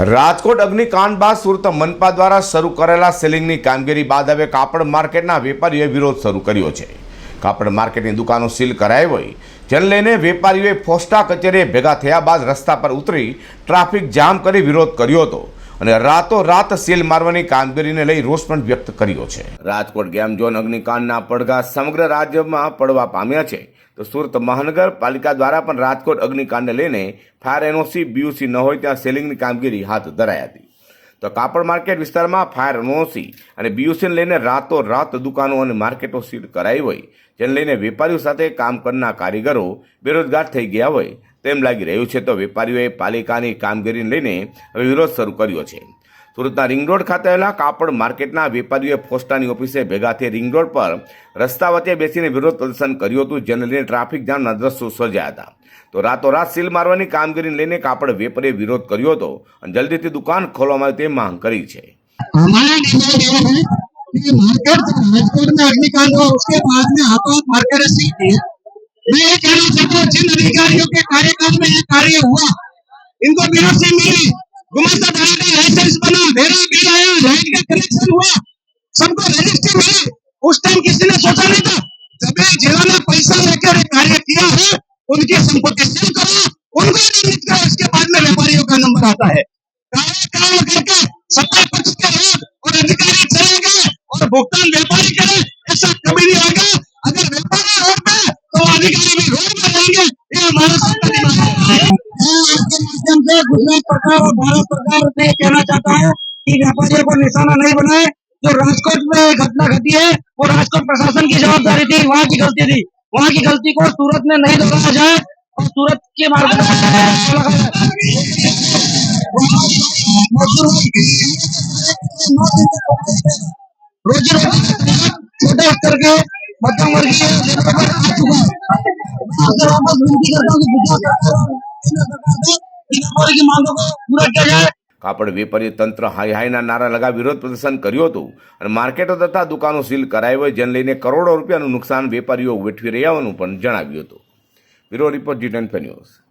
રાજકોટ અગ્નિકાંડ બાદ સુરત મનપા દ્વારા શરૂ કરેલા સેલિંગની કામગીરી બાદ હવે કાપડ માર્કેટના વેપારીઓએ વિરોધ શરૂ કર્યો છે. કાપડ માર્કેટની દુકાનો સીલ કરાઈ હોય, જેને લઈને વેપારીઓએ ફોસ્ટા કચેરીએ ભેગા થયા બાદ રસ્તા પર ઉતરી ટ્રાફિક જામ કરી વિરોધ કર્યો હતો. અને રાતો રાત સીલ મારવાની કામગીરીને લઈ રોષ પણ વ્યક્ત કર્યો છે. રાજકોટ ગેમ ઝોન અગ્નિકાંડના પડઘા સમગ્ર રાજ્યમાં પડવા પામ્યા છે. તો સુરત મહાનગરપાલિકા દ્વારા પણ રાજકોટ અગ્નિકાંડને લઈને ફાયર એનઓસી બીયુસી ન હોય ત્યાં સેલિંગની કામગીરી હાથ ધરાઈ હતી તો કાપડ માર્કેટ વિસ્તારમાં ફાયર એનઓસી અને બીયુસીને લઈને રાતો રાત દુકાનો અને માર્કેટો સીલ કરાઈ હોય, જેને લઈને વેપારીઓ સાથે કામ કરનાર કારીગરો બેરોજગાર થઈ ગયા હોય તેમ લાગી રહ્યું છે તો વેપારીઓએ પાલિકાની કામગીરીને લઈને હવે વિરોધ શરૂ કર્યો છે સુરતના રિંગ રોડ ખાતે આવેલા કાપડ માર્કેટના વેપારીઓએ પોસ્ટાની ઓફિસે ભેગા થઈ રિંગ રોડ પર રસ્તા વચ્ચે બેસીને વિરોધ પ્રદર્શન કર્યું હતું જેને લઈને ટ્રાફિક જામના દ્રશ્યો સર્જાયા હતા તો રાતોરાત સીલ મારવાની કામગીરીને લઈને કાપડ વેપારીએ વિરોધ કર્યો હતો અને જલ્દીથી દુકાન ખોલવામાં આવે તે માંગ કરી છે हमारा डिमांड ये है कि मार्केट राजकोट में अग्निकांड हुआ उसके बाद में हाथों हाथ मार्केट सील किए मैं ये कहना चाहता जिन अधिकारियों के कार्यकाल में ये कार्य हुआ, इनको बीरोसी मिली। गुमास्ता थाने का लाइसेंस बना मेरा बिल आया, लाइट का कनेक्शन हुआ, सबको रजिस्ट्री मिली। उस टाइम किसी ने सोचा नहीं था, जब ये जिन्होंने पैसा लेकर कार्य किया है, उनकी संपत्ति सील करो, उनको नियमित करो, इसके बाद में व्यापारियों का नंबर आता है। कार्यकाल करके सत्ता पक्ष के लोग और अधिकारी चले गए, और भुगतान व्यापारी करे, ऐसा कभी नहीं होगा। से गुजरात सरकार और भारत सरकार से कहना चाहता हूँ कि व्यापारियों को निशाना नहीं बनाए। जो राजकोट में घटना घटी है, वो राजकोट प्रशासन की जवाबदारी थी, वहाँ की गलती थी। वहाँ की गलती को सूरत में नहीं दोहराया जाए और सूरत के मार्ग रोजी छोटे स्तर के मध्यम वर्गीय वापस विनती करता हूँ કાપડ વેપારી તંત્ર હાઈ હાઈના નારા લગા વિરોધ પ્રદર્શન કર્યું હતું અને માર્કેટો તથા દુકાનો સીલ કરાઈ હોય જેને લઈને કરોડો રૂપિયાનું નુકસાન વેપારીઓ વેઠવી રહ્યા પણ જણાવ્યું હતું. Bureau report G ten news.